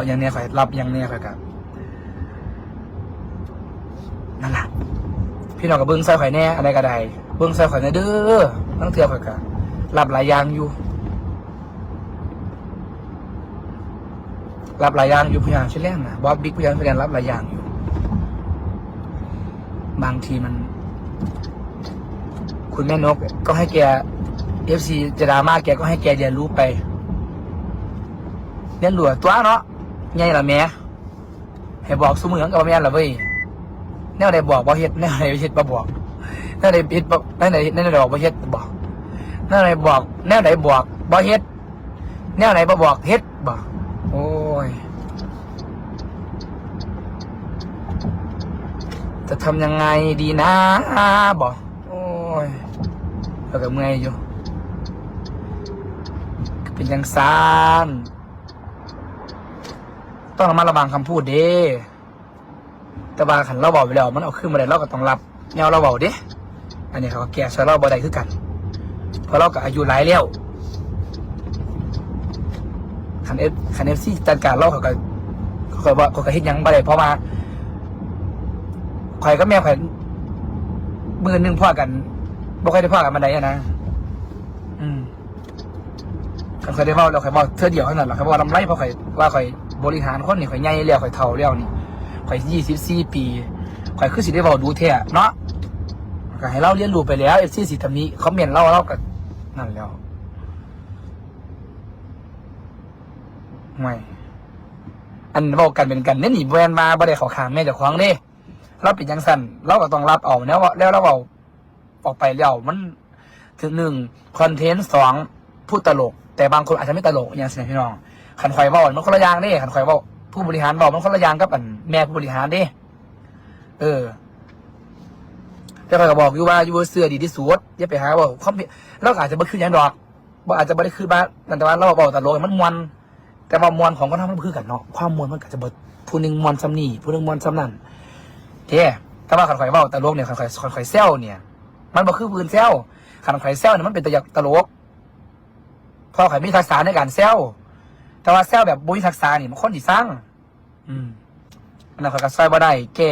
อย่างเนี้ยข่อยรับอย่างเนี้ยข่อยกับนั่นแหละพี่น้องกับเบิ้งซอยข่อยแน่อะไรก็ได้เบิ้งซอยข่อยแน่เด้อตั้งเทื่อข่อยกับรับหลายอย่างอยู่ รับหลายอย่างอยู่พยายามเช่นแรกนะบอสบิ๊กพยายามพยายามรับหลายอย่างอยู่ บางทีมัน คุณแม่นกก็ให้แกเอฟซีจะดราม่าแกก็ให้แกเรียนรู้ไปเรียนรู้ตัวเนาะ ไงล่ะแม่ให้บอกสมือกับแม่ล่ะเว้ยแนวใดบอกบ่เฮ็ดแนวใดเฮ็ดบ่บอกแนวใดเฮ็ดบ่แนวใดแนวใดบอกบ่เฮ็ดบอกแนวใดบอกแนวใดบอกบ่เฮ็ดแนวไหนบ่บอกเฮ็ดบ่โอ้ยจะทำยังไงดีนะบอกโอ้ยแล้วก็เมื่อยอยู่ เป็นยังซาน ต้องระมัดระวังคำพูดเด้แต่ว่าขันเราเบาไปแล้วมันเอาขึ้นมาได้เราก็ต้องรับแนวเราเบาเด้อันนี้เขาแก่ใช้เราบ่ได้คือกันเพราะเราก็อายุหลายแล้วขันเอฟขันเอฟซีจัดการเราเขาก็เขาบอกเขาก็เฮ็ดหยังบ่ได้เพราะว่าข่อยก็แม่ข่อยมือหนึงพ่อกันบ่ค่อยได้พ่อกันมาได้นะอืมคันเคยได้เว้าแล้วข่อยเว้าเทื่อเดียวเท่านั้นหละข่อยเว้าลำไรเพราะข่อยว่าข่อย บริหารคนนี่ข่อยใหญ่แล้วข่อยเฒ่าแล้วนี่ข่อยยี่สิบสี่ปีข่อยคือสิได้เว้าดูแท้เนาะก็ให้เราเรียนรู้ไปแล้ว FC สิทำนี้เขาเมียนเราเราก็นั่นแล้วไม่อันเว้ากันเป็นกันเนี่ยนี่แวนมาบ่ได้ข้าข้างแม่เจ้าของเด้เราเป็นยังสั่นเราก็ต้องรับเอาแล้วว่าแล้วเราเอาออกไปแล้วมันถึงหนึ่งคอนเทนต์สองพูดตลก แต่บางคนอาจจะไม่ตลกอย่างเสียพี่น้อง ขันข่อยเว่ามันคนละอย่างเด้ขันข่อยเว่าผู้บริหารเว่ามันคนละอย่างกับอันแม่ผู้บริหารเด้เออแต่ข่อยก็บอกอยู่ว่าอยู่เสื้อดีที่สุดอย่าไปหาว่าความเราอาจจะไม่ขึ้นอยังดอกว่าอาจจะไม่ได้ขึ้นบ้าแต่ว่าเราบอกตลกมันมวนแต่ว่ามวนของก็ทำมันคือกันเนาะความมวนมันก็จะเบิดผู้หนึ่งมวนซ้ำนี่ผู้หนึ่งมวนซ้ำนั่นเท่แต่ว่าขันข่อยเว้าตลกเนี่ยขันข่อยขันข่อยเซลเนี่ย มันบ่คือปืนเซลขันข่อยเซลเนี่ยมันเป็นตะยักตลกพอข่อยมีทักษะในการเซล แต่ว่าเซลแบบบุญทักษะนี่มันคนที่สร้าง อืมอันนั้นข่อยก็ซอยบ่ได้ แก้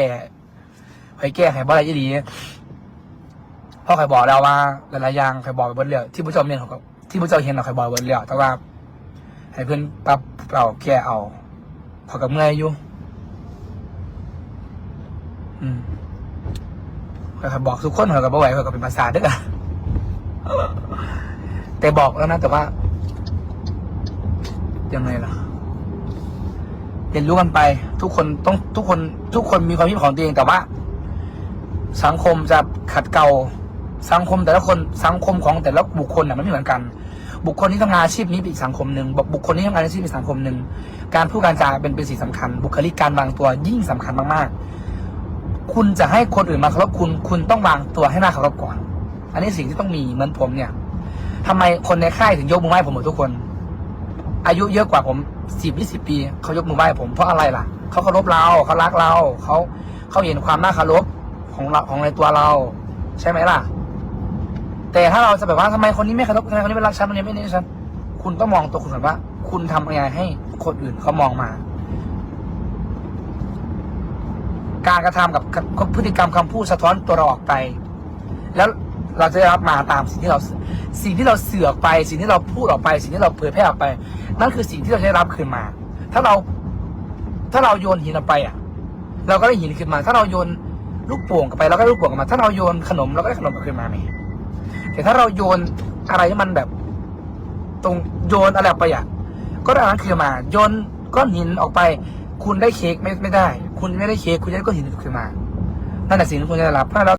ข่อยแก้ให้บ่ได้ยี่ดีเพราะข่อยบอกแล้วว่าหลายๆอย่างข่อยบอกไปเบิดแล้วที่ผู้เจ้าเมียนเขาก็ที่ผู้เจ้าเห็นน่ะข่อยบอกไปเบิดแล้วแต่ว่า ให้เพื่อนปรับเราแก้เอาข่อยก็เมื่อยอยู่ อืมข้อยก็บอกทุกคนเขาก็บอกไหวเขาก็เป็นภาษาเด้วยกันแต่บอกแล้วนะแต่ว่า ยังไงล่ะเรียนรู้กันไป ทุกคนต้องทุกคน ทุกคนมีความคิดของตัวเองแต่ว่า สังคมจะขัดเกลาสังคมแต่ละคนสังคมของแต่ละบุคคลน่ะมันไม่เหมือนกัน บุคคลที่ทำงานอาชีพนี้เป็นอีกสังคมหนึ่งบุคคลที่ทำงานอาชีพเป็นสังคมหนึ่งการพูดการจาเป็นเป็นสิ่งสำคัญ บุคลิกการวางตัวยิ่งสำคัญมากๆ คุณจะให้คนอื่นมาเคารพคุณ คุณต้องวางตัวให้น่าเคารพก่อน อันนี้สิ่งที่ต้องมีเหมือนผมเนี่ยทำไมคนในค่ายถึงยกมือไหว้ผมหมดทุกคน อายุเยอะกว่าผมสิบยี่สิบปีเขายกมือไหว้ผมเพราะอะไรล่ะเขาเคารพเราเขารักเราเขาเขาเห็นความน่าเคารพของเราของในตัวเรา ใช่ไหมล่ะ แต่ถ้าเราจะแบบว่าทำไมคนนี้ไม่เคารพทำไมคนนี้ไม่รักฉันคนนี้ไม่นี่ฉันคุณต้องมองตัวคุณก่อนว่า คุณทำยังไงให้คนอื่นเขามองมา การกระทำกับกับพฤติกรรมคำพูดสะท้อนตัวเราออกไป แล้ว เราจะได้รับมาตามสิ่งที่เราสิ่งที่เราเสือกไป สิ่งที่เราพูดออกไป สิ่งที่เราเผยแพร่ออกไป นั่นคือสิ่งที่เราได้รับคืนมา ถ้าเราถ้าเราโยนหินออกไปอะ เราก็ได้หินคืนมา ถ้าเราโยนลูกโป่งกลับไปเราก็ได้ลูกโป่งกลับมา ถ้าเราโยนขนมเราก็ได้ขนมกลับคืนมาไหมแต่ถ้าเราโยนอะไรที่มันแบบ ตรงโยนอะไรไปอะก็ได้อันนั้นคืนมา โยนก้อนหินออกไป คุณได้เค้กไม่ไม่ได้ คุณไม่ได้เค้กคุณได้ก้อนหินคืนมานั่นแหละสิ่งที่คุณจะได้รับถ้าะเรา